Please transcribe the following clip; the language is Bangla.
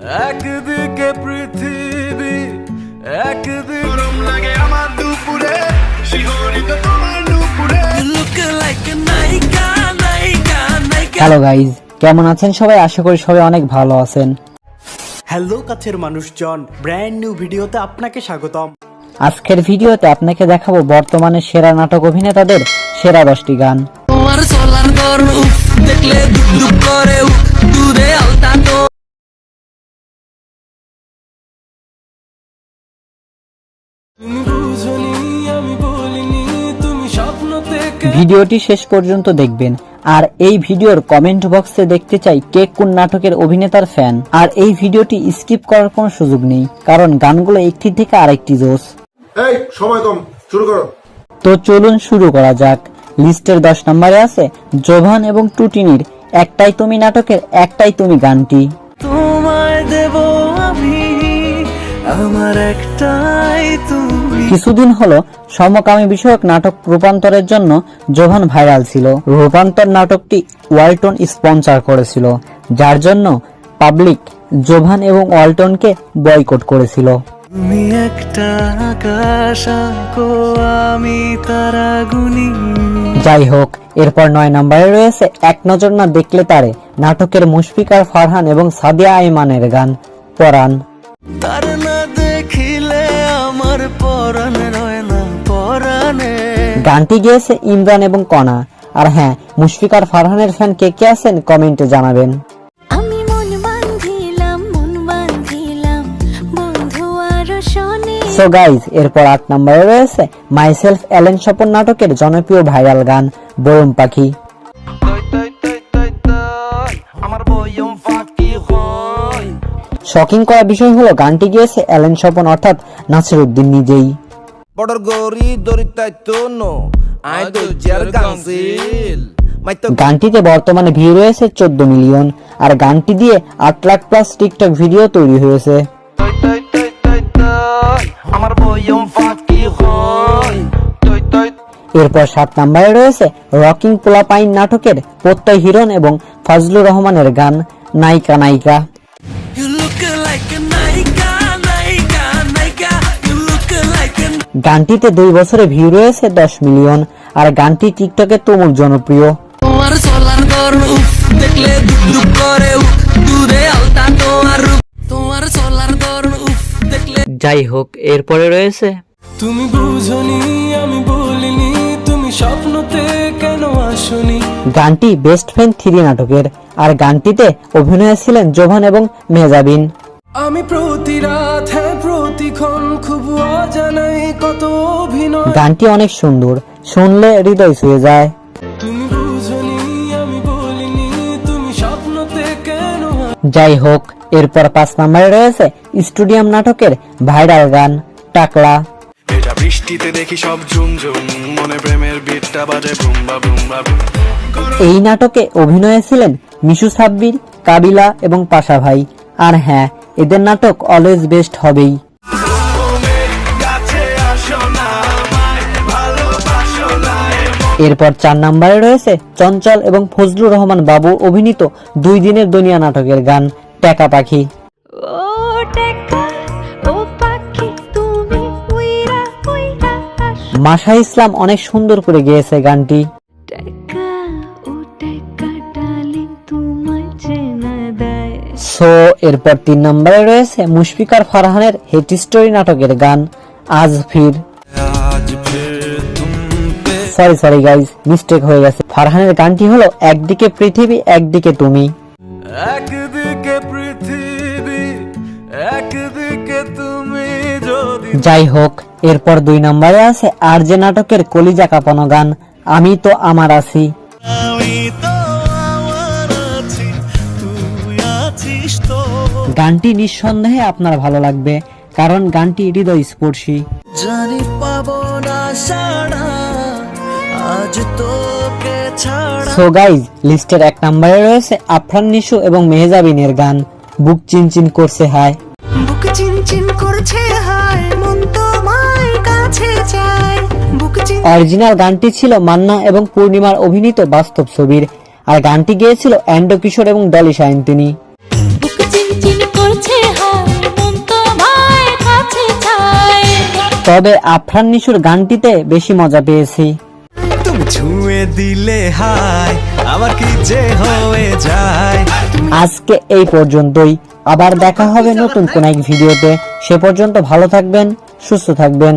একদিকে পৃথিবী একদিকে গরম লাগে আমার দুপুরে শিহরিত তোমার দুপুরে হ্যালো গাইজ কেমন আছেন সবাই? আশা করি সবাই অনেক ভালো আছেন। হ্যালো কাছের মানুষজন। ব্র্যান্ড নিউ ভিডিওতে আপনাকে স্বাগতম। আজকের ভিডিওতে আপনাকে দেখাবো বর্তমানে সেরা নাটক অভিনেতাদের সেরা দশটি গান। তোমার সোলার দেখলে দুক করে ভিডিওটি শেষ পর্যন্ত দেখবেন। আর এই ভিডিওর কমেন্ট বক্সে দেখতে চাই কে কোন নাটকের অভিনেতার ফ্যান আর এই ভিডিওটি স্কিপ করার কোনো সুযোগ নেই কারণ গানগুলো একটি থেকে আরেকটি জোস এই সময় কম শুরু করো। তো চলুন শুরু করা যাক। লিস্টের দশ নম্বরে আছে জোভান এবং টুটিনির একটাই তুমি নাটকের একটাই তুমি গানটি। আমার একটাই তুমি। কিছুদিন হলো সমকামী বিষয়ক নাটক রূপান্তরের জন্য জোভান ভাইরাল ছিল। রূপান্তর নাটকটি ওয়ালটন স্পন্সর করেছিল যার জন্য পাবলিক জোভান এবং ওয়ালটনকে বয়কট করেছিল। তুমি একটা আকাশ আমি তারা গুনি যাই হোক এরপর নয় নম্বরে রয়েছে এক নজর না দেখলে তারে নাটকের মুশফিকার ফারহান এবং সাদিয়া আইমানের গান পরাণ। তার আমার পরাণ রয় না পরাণে। গানটি গেয়েছে ইমরান এবং কণা। আর হ্যাঁ মুশফিকার ফারহানের ফ্যান কে কে আছেন কমেন্টে জানাবেন। আমি মন বান্ধিলাম মন বান্ধিলাম বন্ধু আর শনি। সো গাইজ এরপর আট নম্বরে রয়েছে মাইসেলফ অ্যালেন স্বপন নাটকের জনপ্রিয় ভাইরাল গান বরম পাখি। শকিং করা বিষয় হলো গানটি গিয়েছে অ্যালেন স্বপন অর্থাৎ নাসির উদ্দিন নিজেই। বর্ডার গরি দরিতাইতো নো তো জার গাংসিল গানটিতে বর্তমানে ভিউ রয়েছে চোদ্দ মিলিয়ন আর গানটি দিয়ে আট লাখ প্লাস টিকটক ভিডিও তৈরি হয়েছে। হয়? এরপর সাত নম্বরে রয়েছে রকিং পোলাপাইন নাটকের প্রত্যয় হিরণ এবং ফজলুর রহমানের গান নায়িকা নায়িকা। গানটিতে দুই বছরে ভিউ রয়েছে দশ মিলিয়ন আর গানটি টিকটকে তুমুল জনপ্রিয়। দেখলে করে আলতা তোমার তোমার সোলার উফ দেখলে যাই হোক এরপরে রয়েছে তুমি বুঝনি আমি বলিনি। স্বপ্নতে কেন আসনি? গানটি বেস্ট ফ্রেন্ড থ্রি নাটকের আর গানটিতে অভিনয়ে ছিলেন জোভান এবং মেজাবিন আমি প্রতি রাত হ্যাঁ প্রতিক্ষণ খুব অজানাই কত অভিনয়। গানটি অনেক সুন্দর শুনলে হৃদয় ছুঁয়ে যায়। তুমি বুঝনি আমি বলিনি তুমি স্বপ্নতে কেন যাই হোক এরপর পাঁচ নম্বরে রয়েছে স্টুডিয়াম নাটকের ভাইরাল গান টাকলা। দেখি সব ঝুম ঝুম মনে প্রেমের বিটটা বাজে বুম্বা বুম্বা এই নাটকে অভিনয়ে ছিলেন মিশু সাব্বির কাবিলা এবং পাশা ভাই। আর হ্যাঁ এদের নাটক অলওয়েজ বেস্ট হবেই। এরপর চার নম্বরে রয়েছে চঞ্চল এবং ফজলুর রহমান বাবু অভিনীত দুই দিনের দুনিয়া নাটকের গান টেকা পাখি। ও টেকা মাশা ইসলাম অনেক সুন্দর করে গেয়েছে গানটি। সো এরপর তিন নম্বরে রয়েছে মুশফিকার ফারহানের হেট স্টোরি নাটকের গান আজ ফির। সরি সরি গাইজ মিস্টেক হয়ে গেছে। ফারহানের গানটি হলো একদিকে পৃথিবী একদিকে তুমি। একদিকে পৃথিবী একদিকে তুমি যদি যাই হোক এরপর দুই নম্বরে আছে আর যে নাটকের কলিজা কাঁপানো গান আমি তো আমার আছি। গানটি নিঃসন্দেহে আপনার ভালো লাগবে কারণ গানটি হৃদয় স্পর্শী জানি পাবো না আজ তোকে ছাড়া। সো গাইজ লিস্টের এক নম্বরে রয়েছে আফরান নিশু এবং মেহজাবিনের গান বুক চিনচিন করছে হায়। অরিজিনাল গানটি ছিল মান্না এবং পূর্ণিমার অভিনীত বাস্তব ছবির। আর গানটি গেয়েছিল অ্যান্ডো কিশোর এবং ডলি তিনি। তবে আফরান নিশুর গানটিতে বেশি মজা পেয়েছি। ছুঁয়ে দিলে আমার কি যে হয়ে যায়? আজকে এই পর্যন্তই। আবার দেখা হবে নতুন কোন এক ভিডিওতে। সে পর্যন্ত ভালো থাকবেন সুস্থ থাকবেন।